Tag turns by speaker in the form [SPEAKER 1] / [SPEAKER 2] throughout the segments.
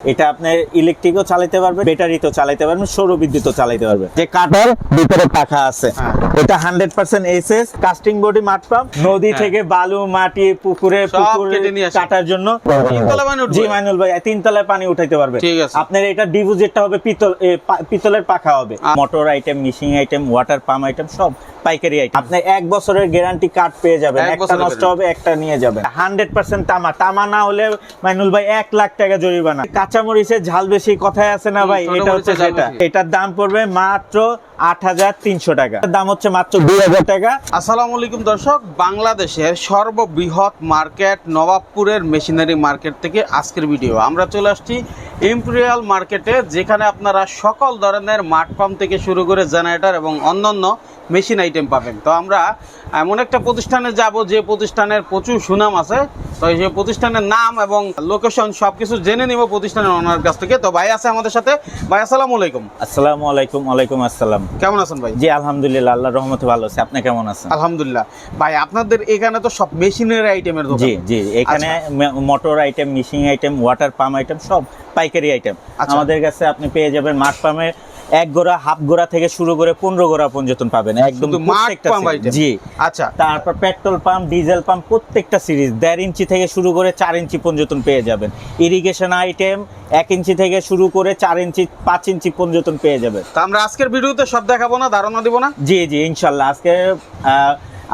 [SPEAKER 1] এটা আপনি ইলেকট্রিকও চালাতে পারবেন ব্যাটারিতেও চালাতে পারবেন সৌর বিদ্যুৎও চালাতে পারবেন যে কাটার ভিতরে পাখা আছে
[SPEAKER 2] হ্যাঁ।
[SPEAKER 1] এটা hundred percent SS casting body মাঠ পাম্প নদী
[SPEAKER 2] হ্যাঁ।
[SPEAKER 1] থেকে বালু মাটি পুকুরে পুকুরে। কাটার জন্য? জি মাইনুল ভাই তিনতলায় পানি উঠাইতে পারবে
[SPEAKER 2] ঠিক আছে।
[SPEAKER 1] আপনার এটা ডিপোজিটটা হবে পিতল পিতলের পাখা হবে motor item machine item water pump item সব পাইকারি আইটেম আপনি এক বছরের গ্যারান্টি কার্ড পেয়ে যাবেন।
[SPEAKER 2] এক
[SPEAKER 1] একটা নষ্ট হবে একটা নিয়ে যাবেন। হান্ড্রেড পার্সেন্ট তামা। তামা না হলে মাইনুল ভাই এক লাখ টাকা জরিমানা। কাঁচামরিচের ঝাল বেশি কথায় আছে না ভাই? এটা হচ্ছে
[SPEAKER 2] এটা
[SPEAKER 1] সেটা এটার দাম পড়বে মাত্র আট হাজার তিনশো টাকা। দাম হচ্ছে মাত্র দুই হাজার টাকা।
[SPEAKER 2] আসসালামু আলাইকুম দর্শক, বাংলাদেশের সর্ববৃহৎ মার্কেট নবাবপুরের মেশিনারি মার্কেট থেকে ভিডিও। আমরা চলে আসছি মার্কেটে, যেখানে আপনারা সকল ধরনের মাঠ পাম্প থেকে শুরু করে জেনারেটর এবং অন্যান্য মেশিন আইটেম পাবেন। তো আমরা এমন একটা প্রতিষ্ঠানে যাব, যে প্রতিষ্ঠানের প্রচুর সুনাম আছে। তো সেই প্রতিষ্ঠানের নাম এবং লোকেশন সবকিছু জেনে নিব প্রতিষ্ঠানের ওনার কাছ থেকে। তো ভাই আছে আমাদের সাথে। ভাই আসসালামু আলাইকুম।
[SPEAKER 1] আসসালামু আলাইকুম ওয়ালাইকুম আসসালাম।
[SPEAKER 2] কেমন আছেন ভাই?
[SPEAKER 1] জি আলহামদুলিল্লাহ আল্লাহ রহমতে ভালো আছে। আপনি কেমন আছেন?
[SPEAKER 2] আলহামদুলিল্লাহ। ভাই আপনাদের এখানে তো সব মেশিনের আইটেমের দোকান।
[SPEAKER 1] জি জি এখানে motor item missing item water pump item সব পাইকারি আইটেম
[SPEAKER 2] আচ্ছা।
[SPEAKER 1] আমাদের কাছে আপনি পেয়ে যাবেন মাঠ পাম্পে এক গোড়া হাফ গোড়া থেকে শুরু করে পনেরো গোড়া পর্যন্ত পাবেন। একদম জি।
[SPEAKER 2] আচ্ছা।
[SPEAKER 1] তারপর পেট্রোল পাম্প ডিজেল পাম্প প্রত্যেকটা সিরিজ দেড় ইঞ্চি থেকে শুরু করে চার ইঞ্চি পর্যন্ত পেয়ে যাবেন। ইরিগেশন আইটেম এক ইঞ্চি থেকে শুরু করে চার ইঞ্চি পাঁচ ইঞ্চি পর্যন্ত পেয়ে যাবেন।
[SPEAKER 2] তা আমরা আজকের ভিডিওতে সব দেখাবো না ধারণা দিব না?
[SPEAKER 1] জি জি ইনশাল্লাহ। আজকে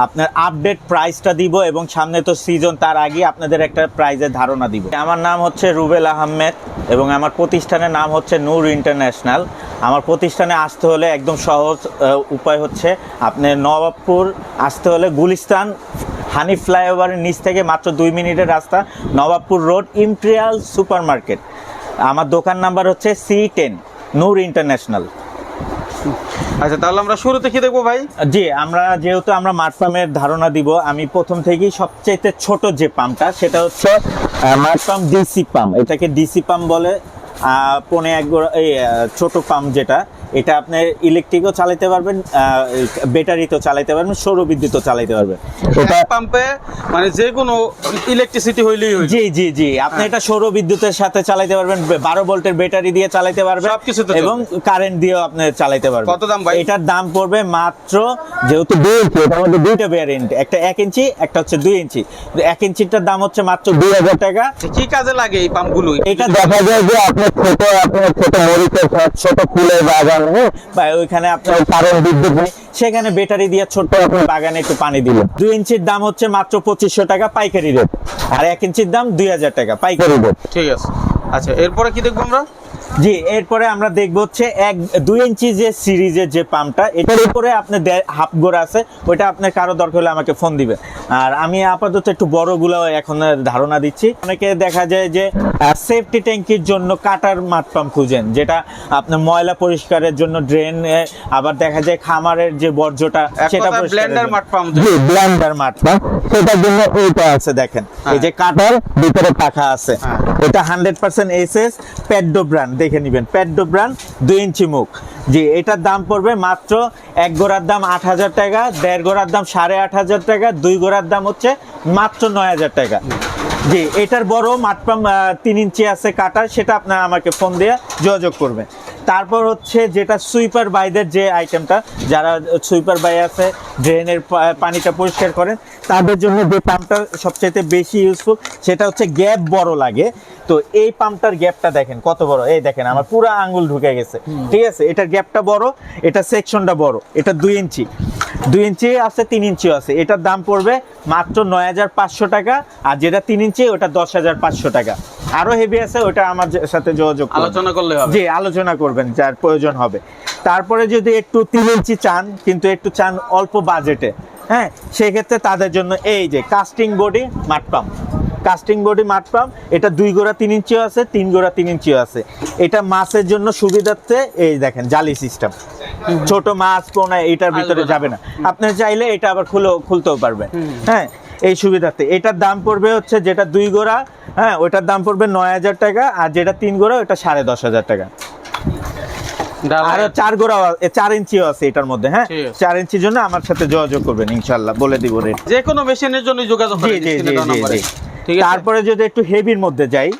[SPEAKER 1] আপনার আপডেট প্রাইসটা দিব এবং সামনে তো সিজন তার আগে আপনাদের একটা প্রাইজের ধারণা দিব। আমার নাম হচ্ছে রুবেল আহমেদ এবং আমার প্রতিষ্ঠানের নাম হচ্ছে নূর ইন্টারন্যাশনাল। আমার প্রতিষ্ঠানে আসতে হলে একদম সহজ উপায় হচ্ছে আপনি নবাবপুর আসতে হলে গুলিস্তান হানি ফ্লাইওভারের নিচ থেকে মাত্র দুই মিনিটের রাস্তা Nawabpur road imperial super market আমার দোকান নাম্বার হচ্ছে সি টেন নূর ইন্টারন্যাশনাল।
[SPEAKER 2] আচ্ছা তাহলে আমরা শুরুতে কি দেখব ভাই?
[SPEAKER 1] জি আমরা যেহেতু আমরা মাঠ পাম্পের ধারণা দিব আমি প্রথম থেকেই সবচেয়ে ছোট যে পাম্পটা সেটা হচ্ছে পাম্প ডিসি পাম্প এটাকে ডিসি পাম্প বলে। পনে এক গোড়া- এই ছোট পাম্প যেটা এটা আপনি ইলেকট্রিকও চালাতে পারবেন ব্যাটারিতেও চালাতে পারবেন সৌর বিদ্যুৎও চালাতে পারবেন। এটা
[SPEAKER 2] এক পাম্পে মানে যে কোনো ইলেকট্রিসিটি হইলেই হইল
[SPEAKER 1] জি জি জি আপনি এটা সৌর বিদ্যুতের সাথে চালাতে পারবেন বারো ভোল্টের ব্যাটারি দিয়ে চালাতে পারবেন
[SPEAKER 2] সবকিছুতে
[SPEAKER 1] এবং কারেন্ট দিয়েও আপনি চালাতে পারবেন।
[SPEAKER 2] কত দাম ভাই?
[SPEAKER 1] এটার দাম পড়বে মাত্র যেহেতু দুই ইঞ্চি এটার মধ্যে দুইটা ভ্যারিয়েন্ট একটা এক ইঞ্চি একটা হচ্ছে দুই ইঞ্চি। এক ইঞ্চিটার দাম হচ্ছে মাত্র দুই হাজার টাকা।
[SPEAKER 2] কি কাজে লাগে এই পাম্পগুলো
[SPEAKER 1] এটা দেখা যায় যে আপনার ছোট আপনার ছোট মরিচের ছোট ফুলের বাগান হ্যাঁ? বা ওইখানে আপনার কারণ বিদ্যুৎ নেই। সেখানে ব্যাটারি দিয়ে ছোট্ট আপনার বাগানে একটু পানি দিল। দুই ইঞ্চির দাম হচ্ছে মাত্র পঁচিশশো টাকা পাইকারি রেট। আর এক ইঞ্চির দাম দুই হাজার টাকা পাইকারি রেট।
[SPEAKER 2] ঠিক আছে। আচ্ছা এরপরে কি দেখব আমরা?
[SPEAKER 1] জি এরপরে আমরা দেখব হচ্ছে এক দুই ইঞ্চি যে সিরিজের যে পাম্পটা এটার উপরে আপনার হাফ গোড়া আছে ওইটা আপনার কারও দরকার হলে আমাকে ফোন দিবে। আর আমি আপাতত একটু বড়গুলো এখন ধারণা দিচ্ছি। অনেকে দেখা যায় যে সেফটি ট্যাঙ্কির জন্য কাটার মাঠ পাম্প খুঁজেন যেটা আপনার ময়লা পরিষ্কারের জন্য ড্রেন আবার দেখা যায় খামারের যে বর্জ্যটা সেটা
[SPEAKER 2] ব্লেন্ডার মাঠ পাম্প
[SPEAKER 1] জি ব্লেন্ডার মাঠ। পাম্প সেটার জন্য এইটা আছে দেখেন। এই যে কাটার ভিতরে পাখা আছে।
[SPEAKER 2] হ্যাঁ।
[SPEAKER 1] এটা হান্ড্রেড পার্সেন্ট এসএস প্যাডো ব্র্যান্ড দেখে নিবেন। প্যাডো ব্র্যান্ড দুই ইঞ্চি মুখ। জি এটার দাম পড়বে মাত্র এক গোড়ার দাম আট হাজার টাকা দেড় গোড়ার দাম সাড়ে আট হাজার টাকা দুই গোড়ার দাম হচ্ছে মাত্র নয় হাজার টাকা। জি এটার বড় আহ, তিন ইঞ্চি আছে কাটার সেটা আপনার আমাকে ফোন দিয়ে যোগাযোগ করবেন। তারপর হচ্ছে যেটা সুইপার বাইদের যে আইটেমটা যারা সুইপার বাই আছে ড্রেনের পানিটা পরিষ্কার করেন তাদের জন্য যে পাম্পটা সবচাইতে বেশি ইউজফুল সেটা হচ্ছে গ্যাপ বড় লাগে। তো এই পাম্পটার গ্যাপটা দেখেন কত বড়? এই দেখেন আমার পুরো আঙ্গুল ঢুকে গেছে। ঠিক আছে? এটার গ্যাপটা বড় এটা সেকশনটা বড় এটা দুই ইঞ্চি। দুই ইঞ্চি আছে তিন ইঞ্চিও আছে। এটার দাম পড়বে মাত্র নয় হাজার পাঁচশো টাকা আর যেটা তিন ইঞ্চি ওটা দশ হাজার পাঁচশো টাকা। আরও হেভি আছে ওটা আমার সাথে যোগাযোগ।
[SPEAKER 2] আলোচনা করলে হবে।
[SPEAKER 1] জি আলোচনা করবেন যার প্রয়োজন হবে। তারপরে যদি একটু তিন ইঞ্চি চান কিন্তু একটু চান অল্প বাজেটে হ্যাঁ সেক্ষেত্রে তাদের জন্য এই যে কাস্টিং বডি মাঠ পাম্প কাস্টিং বডি মাঠ পাম্প এটা দুই গোড়া তিন ইঞ্চিও আছে তিন গোড়া তিন ইঞ্চিও আছে। এটা মাছের জন্য সুবিধার্থে এই দেখেন জালি সিস্টেম ছোট মাছ পোনা এটার ভিতরে যাবে না। আপনি চাইলে এটা আবার খুলে খুলতেও পারবেন। হ্যাঁ এই সুবিধাতে এটার দাম পড়বে হচ্ছে যেটা দুই গোড়া হ্যাঁ ওটার দাম পড়বে নয় হাজার টাকা আর যেটা তিন গোড়া ওটা সাড়ে দশ হাজার টাকা। আর চার গোড়া চার ইঞ্চিও আছে এটার মধ্যে হ্যাঁ? চার ইঞ্চির জন্য আমার সাথে যোগাযোগ করবেন ইনশাল্লাহ বলে দিব রেট।
[SPEAKER 2] যে কোনো মেশিনের জন্য যোগাযোগ
[SPEAKER 1] তারপরে যদি একটু হেভির মধ্যে যাই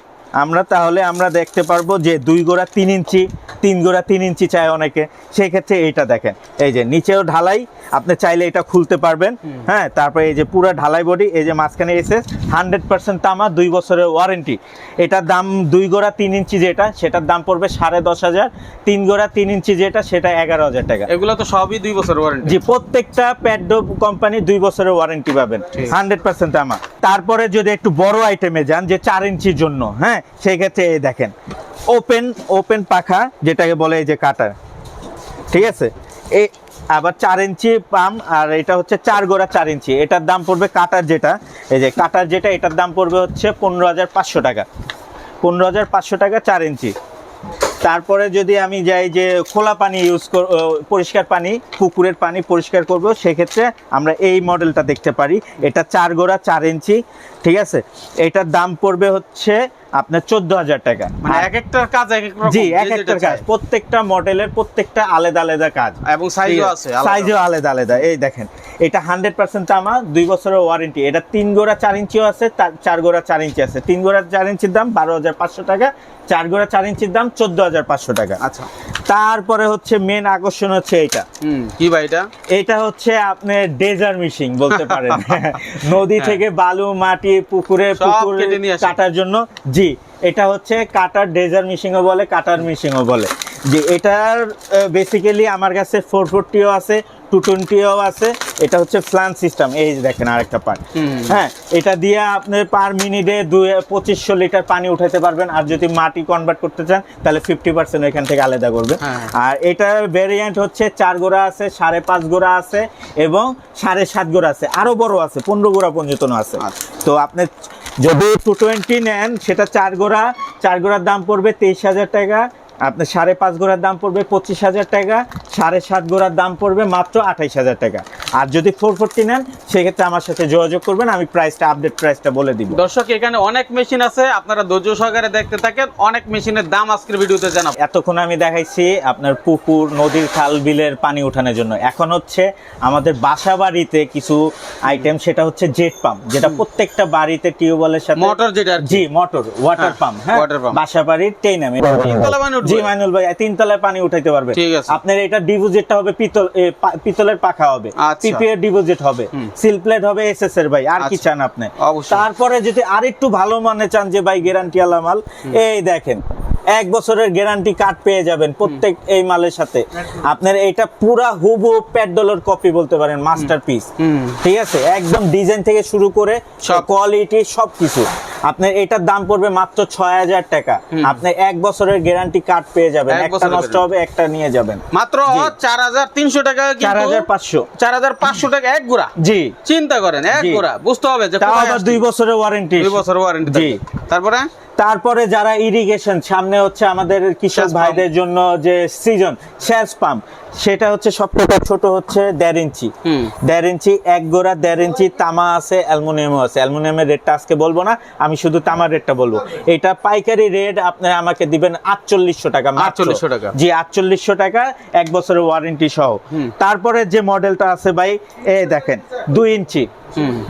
[SPEAKER 1] আমরা তাহলে আমরা দেখতে পারব যে দুই গোড়া তিন ইঞ্চি তিন গোড়া তিন ইঞ্চি চায় অনেকে। সেই ক্ষেত্রে এইটা দেখেন এই যে নিচেও ঢালাই আপনি চাইলে এটা খুলতে পারবেন। হ্যাঁ তারপরে এই যে পুরো ঢালাই বডি এই যে মাঝখানে এসে হান্ড্রেড পার্সেন্ট তামা দুই বছরের ওয়ারেন্টি এটার দাম দুই গোড়া তিন ইঞ্চি যেটা সেটার দাম পড়বে সাড়ে দশ হাজার। তিন গোড়া তিন ইঞ্চি যেটা সেটা এগারো হাজার টাকা।
[SPEAKER 2] এগুলো তো সবই দুই বছর ওয়ারেন্টি
[SPEAKER 1] জি প্রত্যেকটা প্যাডো কোম্পানি দুই বছরের ওয়ারেন্টি পাবেন। হান্ড্রেড পার্সেন্ট তামা। তারপরে যদি একটু বড় আইটেমে যান যে চার ইঞ্চির জন্য হ্যাঁ সেই ক্ষেত্রে এই দেখেন ওপেন ওপেন পাখা, যেটাকে বলে এই যে কাটার, ঠিক আছে? এই আবার চার ইঞ্চি পাম, আর এটা হচ্ছে চার গোড়া চার ইঞ্চি। এটার দাম পড়বে কাটার যেটা, এই যে কাটার যেটা, এটার দাম পড়বে হচ্ছে পনেরো হাজার পাঁচশো টাকা। পনেরো হাজার পাঁচশো টাকা চার ইঞ্চি। তারপরে যদি আমি যাই যে খোলা পানি ইউজ কর পরিষ্কার পানি, পুকুরের পানি পরিষ্কার করব, সেক্ষেত্রে আমরা এই মডেলটা দেখতে পারি। এটা চার গোড়া চার ইঞ্চি, ঠিক আছে? এটার দাম পড়বে হচ্ছে আপনার চোদ্দ হাজার টাকা।
[SPEAKER 2] মানে এক একটার কাজ এক এক
[SPEAKER 1] জি এক
[SPEAKER 2] যেটা
[SPEAKER 1] একটা কাজ। প্রত্যেকটা মডেলের প্রত্যেকটা আলাদা আলাদা কাজ।
[SPEAKER 2] এবং সাইজও আছে।
[SPEAKER 1] সাইজও আলাদা। আলাদা এই দেখেন এটা হান্ড্রেড পার্সেন্ট তামা দুই বছরের ওয়ারেন্টি এটা তিন গোড়া চার ইঞ্চিও আছে চার গোড়া চার ইঞ্চি আছে। তিন গোড়া চার ইঞ্চির দাম বারো হাজার পাঁচশো টাকা চার গোড়া চার ইঞ্চির দাম চোদ্দ হাজার পাঁচশো টাকা।
[SPEAKER 2] আচ্ছা।
[SPEAKER 1] তারপরে হচ্ছে মেন আকর্ষণ হচ্ছে এটা
[SPEAKER 2] কি ভাই এটা?
[SPEAKER 1] এটা হচ্ছে আপনি ডেজার মিশিং বলতে পারেন। নদী থেকে বালু মাটি পুকুরে পুকুর। কাটার জন্য। জি এটা হচ্ছে কাটার ডেজার মিশিংও বলে কাটার মিশিংও বলে। যে এটার বেসিক্যালি আমার কাছে ফোর ফোরটিও আছে। টু টোয়েন্টিও আছে। এটা হচ্ছে ফ্লান সিস্টেম এই দেখেন আরেকটা পার্ট হ্যাঁ এটা দিয়ে আপনি পার মিনিটে দুই পঁচিশশো লিটার পানি উঠাতে পারবেন। আর যদি মাটি কনভার্ট করতে চান তাহলে ফিফটি পার্সেন্ট এখান থেকে আলাদা করবে।
[SPEAKER 2] হ্যাঁ।
[SPEAKER 1] আর এটার ভেরিয়েন্ট হচ্ছে চার গোড়া আছে সাড়ে পাঁচ গোড়া আছে এবং সাড়ে সাত গোড়া আছে। আরও বড় আছে পনেরো গোড়া পর্যন্ত আছে।
[SPEAKER 2] আচ্ছা।
[SPEAKER 1] তো আপনি যদি টু টোয়েন্টি নেন সেটা চার গোড়া। চার গোড়ার দাম পড়বে তেইশ হাজার টাকা। আপনার সাড়ে পাঁচ গোড়ার দাম পড়বে পঁচিশ হাজার টাকা সাড়ে সাত গোড়ার দাম পড়বে মাত্র আঠাইশ হাজার টাকা। আর যদি ফোর ফোরটি নেন সেক্ষেত্রে আমার সাথে যোগাযোগ করবেন আমি প্রাইসটা আপডেট প্রাইসটা বলে দিব।
[SPEAKER 2] দর্শক এখানে অনেক মেশিন আছে আপনারা ধৈর্য সহকারে দেখতে থাকেন অনেক মেশিনের দাম আজকের ভিডিওতে জানাব।
[SPEAKER 1] এতক্ষণ আমি দেখাইছি আপনার পুকুর নদীর খাল বিলের পানি উঠানোর জন্য। এখন হচ্ছে আমাদের বাসা বাড়িতে কিছু আইটেম সেটা হচ্ছে জেট পাম্প যেটা প্রত্যেকটা বাড়িতে টিউবওয়েলের সাথে
[SPEAKER 2] মোটর যেটা
[SPEAKER 1] জি মোটর ওয়াটার পাম্প হ্যাঁ? বাসা বাড়ির টেইনামে
[SPEAKER 2] তিনতলা
[SPEAKER 1] জি মাইনুল ভাই তিনতলায় পানি উঠাইতে পারবে।
[SPEAKER 2] ঠিক আছে।
[SPEAKER 1] আপনার এটা ডিপোজিটটা হবে পিতল পিতলের পাখা হবে।
[SPEAKER 2] পিপি
[SPEAKER 1] এর ডিপোজিট হবে। সিল প্লেট হবে এসএস এর ভাই আর কি
[SPEAKER 2] আচ্ছা।
[SPEAKER 1] চান আপনি? তারপরে যদি আরেকটু ভালো মানে চান যে ভাই গ্যারান্টি আলা মাল এই দেখেন এক বছরের গ্যারান্টি কার্ড পেয়ে যাবেন প্রত্যেক এই মালের সাথে। আপনার এটা পুরা হুবহু প্যাডডলের কপি বলতে পারেন মাস্টারপিস
[SPEAKER 2] হুম।
[SPEAKER 1] ঠিক আছে? একদম ডিজাইন থেকে শুরু করে। কোয়ালিটি সব কিছু আপনার এটার দাম পড়বে মাত্র ছয় হাজার টাকা। আপনি এক বছরের গ্যারান্টি কার্ড পেয়ে যাবেন।
[SPEAKER 2] এক
[SPEAKER 1] একটা নষ্ট হবে একটা নিয়ে যাবেন।
[SPEAKER 2] মাত্র চার হাজার তিনশো টাকা
[SPEAKER 1] চার হাজার পাঁচশো।
[SPEAKER 2] চার হাজার পাঁচশো টাকা এক গোড়া।
[SPEAKER 1] জি।
[SPEAKER 2] চিন্তা করেন এক। গোড়া। বুঝতে হবে যে।
[SPEAKER 1] দুই বছরের ওয়ারেন্টি
[SPEAKER 2] দুই বছর ওয়ারেন্টি
[SPEAKER 1] জি।
[SPEAKER 2] তারপরে?
[SPEAKER 1] তারপরে যারা ইরিগেশন সামনে হচ্ছে আমাদের কৃষক ভাইদের জন্য যে সিজন সেচ পাম্প সেটা হচ্ছে সবথেকে ছোট হচ্ছে দেড় ইঞ্চি। দেড় ইঞ্চি এক গোড়া দেড় ইঞ্চি তামা আছে অ্যালুমিনিয়ামও আছে। অ্যালুমিনিয়ামের রেটটা আজকে বলব না আমি শুধু তামার রেটটা বলব। এটা পাইকারি রেট আপনি আমাকে দিবেন আটচল্লিশশো টাকা।
[SPEAKER 2] 4800 টাকা।
[SPEAKER 1] জি আটচল্লিশশো টাকা এক বছরের ওয়ারেন্টি সহ। তারপরে যে মডেলটা আছে ভাই এ দেখেন দুই ইঞ্চি।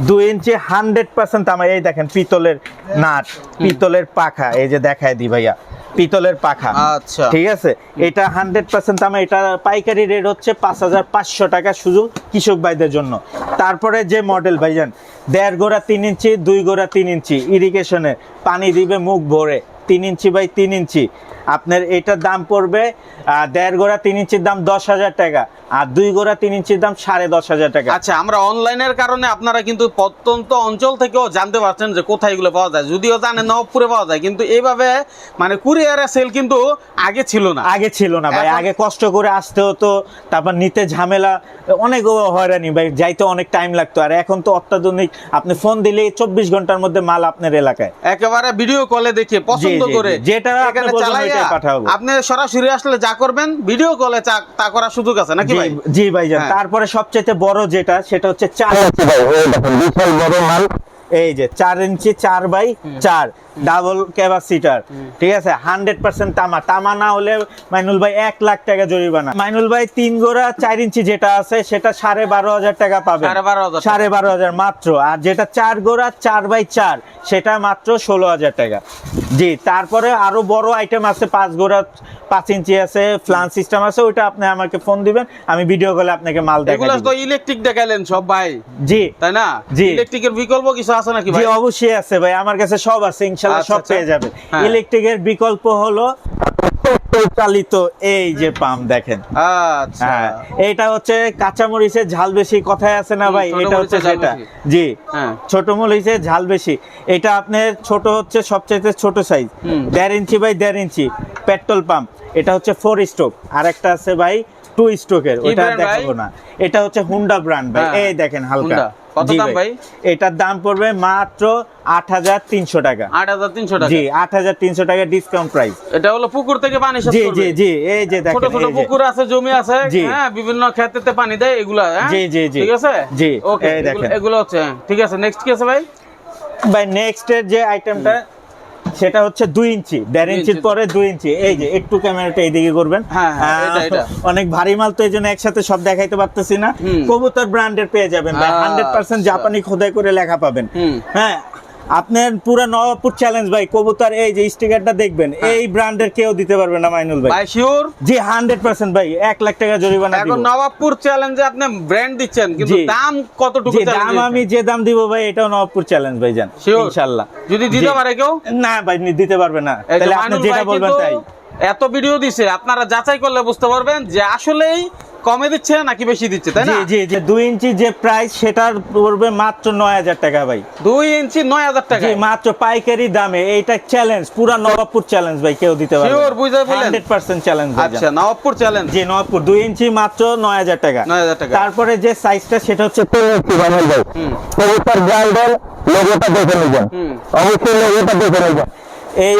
[SPEAKER 1] দুই ইঞ্চি হান্ড্রেড পার্সেন্ট আমার এই দেখেন পিতলের নাট পিতলের পাখা এই যে দেখায় দি ভাইয়া পিতলের পাখা।
[SPEAKER 2] আচ্ছা।
[SPEAKER 1] ঠিক আছে? এটা হান্ড্রেড পার্সেন্ট আমার এটা পাইকারি রেট হচ্ছে পাঁচ হাজার পাঁচশো টাকা শুধু কৃষক ভাইদের জন্য। তারপরে যে মডেল ভাইজান দেড় গোড়া তিন ইঞ্চি দুই গোড়া তিন ইঞ্চি ইরিগেশনে পানি দিবে মুখ ভরে তিন ইঞ্চি বাই তিন ইঞ্চি। আপনার এটার দাম পড়বে দেড় গোড়া তিন ইঞ্চির দাম দশ হাজার টাকা আর দুই গোড়া তিন ইঞ্চির দাম সাড়ে দশ হাজার টাকা।
[SPEAKER 2] আচ্ছা আমরা অনলাইনের কারণে আপনারা কিন্তু প্রত্যন্ত অঞ্চল থেকেও জানতে পারছেন যে কোথায় এগুলো পাওয়া যায়। যদিও জানেন নবপুরে পাওয়া যায় কিন্তু এইভাবে মানে কুরিয়ারে সেল কিন্তু আগে ছিল না।
[SPEAKER 1] আগে ছিল না ভাই আগে কষ্ট করে আসতে হতো তারপর নিতে ঝামেলা অনেক হয়রানি ভাই যাইতে অনেক টাইম লাগতো আর এখন তো অত্যাধুনিক আপনি ফোন দিলেই চব্বিশ ঘণ্টার মধ্যে মাল আপনার এলাকায়।
[SPEAKER 2] একেবারে ভিডিও কলে দেখে পছন্দ করে
[SPEAKER 1] যেটা আপনি
[SPEAKER 2] এখানে
[SPEAKER 1] পাঠাবো।
[SPEAKER 2] আপনি সরাসরি আসলে যা করবেন ভিডিও কলে তা করার সুযোগ আছে নাকি ভাই?
[SPEAKER 1] জি ভাইজান
[SPEAKER 2] হ্যাঁ।
[SPEAKER 1] তারপরে সবচেয়ে বড় যেটা সেটা হচ্ছে চার। ইঞ্চি ভাই বিশাল বড় মাল। এই যে চার ইঞ্চি চার বাই চার। ডাবল ক্যাপাসিটার ঠিক আছে? হান্ড্রেড পার্সেন্ট তামা। তামা না হলে মাইনুল ভাই এক লাখ টাকা জরিমানা। মাইনুল ভাই তিন গোড়া চার ইঞ্চি যেটা আছে সেটা সাড়ে বারো হাজার টাকা পাবে।
[SPEAKER 2] সাড়ে বারো হাজার
[SPEAKER 1] মাত্র। আর যেটা চার গোড়া চার বাই চার সেটা মাত্র ষোলো হাজার টাকা। জি তারপরে আরও বড় আইটেম আছে পাঁচ গোড়া পাঁচ ইঞ্চি আছে ফ্লান সিস্টেম আছে ওইটা আপনি আমাকে ফোন দিবেন। আমি ভিডিও কলে আপনাকে মাল দেখাবো
[SPEAKER 2] তো ইলেকট্রিক দেখাইলেন সব ভাই।
[SPEAKER 1] জি।
[SPEAKER 2] তাই না?
[SPEAKER 1] জি।
[SPEAKER 2] ইলেকট্রিকের বিকল্প কিছু আছে নাকি
[SPEAKER 1] জি
[SPEAKER 2] ভাই?
[SPEAKER 1] অবশ্যই আছে ভাই। আমার কাছে সব আছে ইনশাল্লাহ
[SPEAKER 2] আচ্ছা,
[SPEAKER 1] সব
[SPEAKER 2] আচ্ছা।
[SPEAKER 1] পেয়ে যাবে
[SPEAKER 2] হ্যাঁ।
[SPEAKER 1] ইলেকট্রিকের বিকল্প হলো চালিত এই যে পাম্প দেখেন।
[SPEAKER 2] আচ্ছা।
[SPEAKER 1] হ্যাঁ এইটা হচ্ছে কাঁচামরিচের ঝাল বেশি কথায় আছে না ভাই?
[SPEAKER 2] ছোট
[SPEAKER 1] এটা হচ্ছে সেটা জি
[SPEAKER 2] হ্যাঁ।
[SPEAKER 1] ছোট মরিচের ঝাল বেশি। এটা আপনার ছোট হচ্ছে সবচাইতে ছোট সাইজ দেড় ইঞ্চি বাই দেড় ইঞ্চি পেট্রোল পাম্প। এটা হচ্ছে ফোর স্ট্রোক আর একটা আছে ভাই টু স্ট্রোকের ওটা দেখাবো না। এটা হচ্ছে হুন্ডা ব্র্যান্ড ভাই। এই দেখেন হালকা।
[SPEAKER 2] কত দাম ভাই?
[SPEAKER 1] এটার দাম পড়বে মাত্র আট হাজার তিনশো টাকা।
[SPEAKER 2] আট হাজার তিনশো টাকা।
[SPEAKER 1] জি আট হাজার তিনশো টাকা ডিসকাউন্ট প্রাইস
[SPEAKER 2] এটা হলো পুকুর থেকে পানি
[SPEAKER 1] জি জি জি এই যে
[SPEAKER 2] ছোট ছোট পুকুর আছে জমি আছে হ্যাঁ বিভিন্ন ক্ষেত্রে পানি দেয় এগুলা হ্যাঁ?
[SPEAKER 1] জি, জি, জি।
[SPEAKER 2] ঠিক আছে?
[SPEAKER 1] জি,
[SPEAKER 2] ওকে এগুলো হচ্ছে হ্যাঁ। ঠিক আছে নেক্সট কি আছে ভাই?
[SPEAKER 1] ভাই নেক্সট যে আইটেমটা সেটা হচ্ছে দুই ইঞ্চি দেড় ইঞ্চির পরে দুই ইঞ্চি। এই যে একটু ক্যামেরাটা এইদিকে করবেন।
[SPEAKER 2] হ্যাঁ, হ্যাঁ।
[SPEAKER 1] অনেক ভারী মাল তো এই জন্য একসাথে সব দেখাইতে পারতেছি না। কবুতর ব্র্যান্ডের পেয়ে যাবেন
[SPEAKER 2] আচ্ছা।
[SPEAKER 1] হান্ড্রেড পার্সেন্ট জাপানি খোদাই করে লেখা পাবেন। হ্যাঁ আপনার পুরো নবাবপুর চ্যালেঞ্জ ভাই কবুতর এই যে স্টিকারটা দেখবেন এই ব্র্যান্ডের কেউ দিতে পারবে না মাইনুল ভাই।
[SPEAKER 2] ভাই শিওর
[SPEAKER 1] জি হান্ড্রেড পার্সেন্ট ভাই এক লাখ টাকা জরিমানা
[SPEAKER 2] এখন নবাবপুর চ্যালেঞ্জে আপনি ব্র্যান্ড দিচ্ছেন কিন্তু দাম কতটুকু
[SPEAKER 1] দাম আমি যে দাম দিব ভাই এটাও নবাবপুর চ্যালেঞ্জ ভাই জান
[SPEAKER 2] Sure?
[SPEAKER 1] ইনশাল্লাহ।
[SPEAKER 2] যদি দিতে পারে কেউ?
[SPEAKER 1] না ভাই দিতে পারবে না। তাহলে আপনি যেটা বলবেন তাই।
[SPEAKER 2] এত ভিডিও দিছে আপনারা যাচাই করলে বুঝতে পারবেন যে আসলেই কমে দিচ্ছে নাকি বেশি দিচ্ছে তাই না?
[SPEAKER 1] জি জি দুই ইঞ্চি যে প্রাইস সেটার পড়বে মাত্র নয় হাজার টাকা ভাই।
[SPEAKER 2] দুই ইঞ্চি নয় হাজার টাকা
[SPEAKER 1] জি মাত্র পাইকারি দামে। এইটা চ্যালেঞ্জ পুরা নবাবপুর চ্যালেঞ্জ ভাই কেউ দিতে পারবে
[SPEAKER 2] বুঝতে পারলেন?
[SPEAKER 1] হান্ড্রেড পার্সেন্ট চ্যালেঞ্জ
[SPEAKER 2] আচ্ছা নবাবপুর চ্যালেঞ্জ
[SPEAKER 1] জি নবাবপুর দুই ইঞ্চি মাত্র নয় হাজার টাকা।
[SPEAKER 2] নয় হাজার টাকা।
[SPEAKER 1] তারপরে যে সাইজটা সেটা হচ্ছে ইঞ্চি বানাল ভাই।
[SPEAKER 2] হুম।
[SPEAKER 1] কবুতর ব্র্যান্ডের লোগোটা দেখে নেবেন।
[SPEAKER 2] হুম।
[SPEAKER 1] অবশ্যই লোগোটা দেখে নেবেন। এই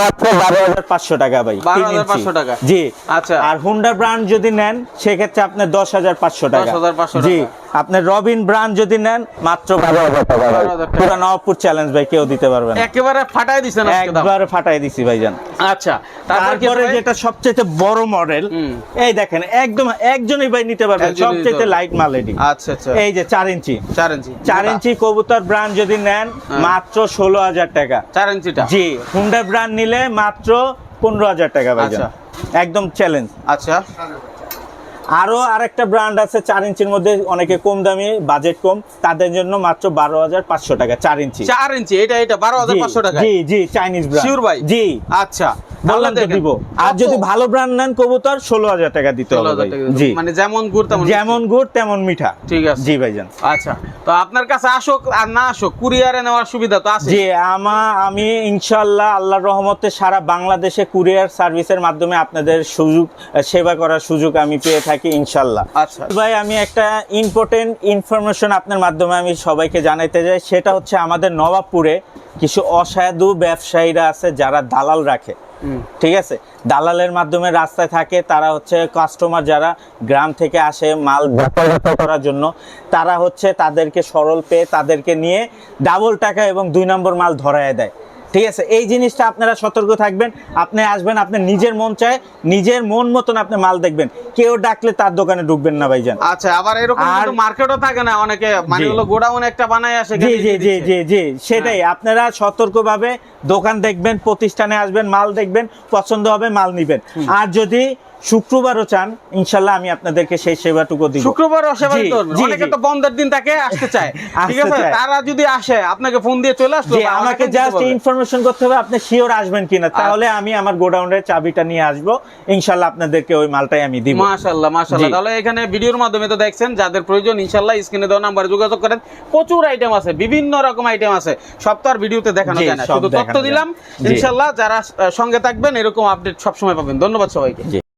[SPEAKER 1] মাত্র বারো হাজার পাঁচশো টাকা ভাই তিন
[SPEAKER 2] 12,500
[SPEAKER 1] ইঞ্চি।
[SPEAKER 2] টাকা।
[SPEAKER 1] জি
[SPEAKER 2] আচ্ছা।
[SPEAKER 1] আর হুন্ডা ব্র্যান্ড যদি নেন সেক্ষেত্রে আপনার দশ হাজার পাঁচশো টাকা
[SPEAKER 2] 10,500
[SPEAKER 1] জি
[SPEAKER 2] টাকা।
[SPEAKER 1] আপনার রবিন ব্র্যান্ড যদি নেন মাত্র বারো হাজার টাকা ভাই
[SPEAKER 2] 12,000 টাকা।
[SPEAKER 1] পুরো নবাবপুর চ্যালেঞ্জ ভাই কেউ দিতে পারবে না।
[SPEAKER 2] একেবারে ফাটাই দিছেন
[SPEAKER 1] একবারে ফাটাই দিছি ভাইজান।
[SPEAKER 2] আচ্ছা তারপর
[SPEAKER 1] যেটা সবচেয়ে বড় মডেল এই দেখেন একদম একজনই ভাই নিতে পারবে
[SPEAKER 2] একজনই নিতে
[SPEAKER 1] সবচেয়ে। লাইট মাল এটি।
[SPEAKER 2] আচ্ছা আচ্ছা।
[SPEAKER 1] এই যে চার ইঞ্চি।
[SPEAKER 2] চার ইঞ্চি।
[SPEAKER 1] চার ইঞ্চি কবুতর ব্র্যান্ড যদি নেন
[SPEAKER 2] হ্যাঁ।
[SPEAKER 1] মাত্র ষোলো হাজার টাকা।
[SPEAKER 2] চার ইঞ্চিটা?
[SPEAKER 1] জি হুন্ডা ব্র্যান্ড নিলে মাত্র পনেরো হাজার টাকা ভাইজান। একদম চ্যালেঞ্জ
[SPEAKER 2] আচ্ছা।
[SPEAKER 1] আরও আরেকটা ব্র্যান্ড আছে চার ইঞ্চির মধ্যে অনেকে কম দামি বাজেট কম তাদের জন্য মাত্র বারো হাজার পাঁচশো টাকা চার ইঞ্চি।
[SPEAKER 2] চার ইঞ্চি এটা এটা বারো হাজার পাঁচশো টাকা
[SPEAKER 1] জি জি চাইনিজ ব্র্যান্ড
[SPEAKER 2] ভাই?
[SPEAKER 1] জি।
[SPEAKER 2] আচ্ছা।
[SPEAKER 1] বললাম তো দিব আর যদি ভালো ব্র্যান্ড নেন কবুতর ষোলো হাজার টাকা দিতে হবে জি।
[SPEAKER 2] মানে যেমন গুড় তেমন
[SPEAKER 1] যেমন গুড় তেমন মিঠা।
[SPEAKER 2] ঠিক আছে।
[SPEAKER 1] জি ভাইজান।
[SPEAKER 2] আচ্ছা তো আপনার কাছে আসুক আর না আসুক কুরিয়ারে নেওয়ার সুবিধা তো আছে।
[SPEAKER 1] জি আমা আমি ইনশাল্লাহ আল্লাহর রহমতে সারা বাংলাদেশে কুরিয়ার সার্ভিসের মাধ্যমে আপনাদের সুযোগ সেবা করার সুযোগ আমি পেয়ে থাকি ইনশাল্লাহ
[SPEAKER 2] আচ্ছা।
[SPEAKER 1] ভাই আমি একটা ইম্পর্টেন্ট ইনফরমেশন আপনার মাধ্যমে আমি সবাইকে জানাইতে চাই। সেটা হচ্ছে আমাদের নবাবপুরে কিছু অসাধু ব্যবসায়ীরা আছে যারা দালাল রাখে। ঠিক আছে? দালালের মাধ্যমে রাস্তায় থাকে, তারা হচ্ছে কাস্টমার যারা গ্রাম থেকে আসে মাল ব্যাপার করার জন্য, তারা হচ্ছে তাদেরকে সরল পেয়ে তাদেরকে নিয়ে ডাবল টাকা এবং দুই নম্বর মাল ধরায় দেয়। ঠিক আছে এই জিনিসটা আপনারা সতর্ক থাকবেন। আপনি আসবেন আপনি নিজের মন চায় নিজের মন মতন আপনি মাল দেখবেন। কেউ ডাকলে তার দোকানে ঢুকবেন না ভাইজান।
[SPEAKER 2] আচ্ছা আবার এরকম কিন্তু মার্কেটও থাকে না অনেকে মানে হলো গোডাউন একটা বানায় আসে
[SPEAKER 1] জি জি জি জি জি সেটাই। আপনারা সতর্কভাবে দোকান দেখবেন প্রতিষ্ঠানে আসবেন মাল দেখবেন পছন্দ হবে মাল নিবেন। আর যদি শুক্রবারও চান ইনশাল্লাহ আমি আপনাদেরকে সেই সেবাটুকু দিব।
[SPEAKER 2] শুক্রবার অসেবা
[SPEAKER 1] জি,
[SPEAKER 2] অনেকে তো বন্ধের দিন তাকে আসতে চায়। ঠিক আছে? তারা যদি আসে আপনাকে ফোন দিয়ে চলে আসলো
[SPEAKER 1] আমাকে জাস্ট ইনফরমেশন করতে হবে আপনি শিওর আসবেন কিনা। তাহলে আমি আমার গোডাউনের চাবিটা নিয়ে আসব। ইনশাল্লাহ আপনাদেরকে ওই মালটাই আমি দিব।
[SPEAKER 2] মাশাআল্লাহ মাশাআল্লাহ তাহলে এখানে ভিডিওর মাধ্যমে তো দেখছেন যাদের প্রয়োজন ইনশাল্লাহ স্ক্রিনে দেওয়া নাম্বারে যোগাযোগ করেন। প্রচুর আইটেম আছে বিভিন্ন রকম আইটেম আছে। সব তো আর ভিডিওতে দেখানো যায় না।
[SPEAKER 1] সব
[SPEAKER 2] শুধু তথ্য দিলাম। ইনশাল্লাহ যারা সঙ্গে থাকবেন এরকম আপডেট সবসময় পাবেন। ধন্যবাদ সবাইকে।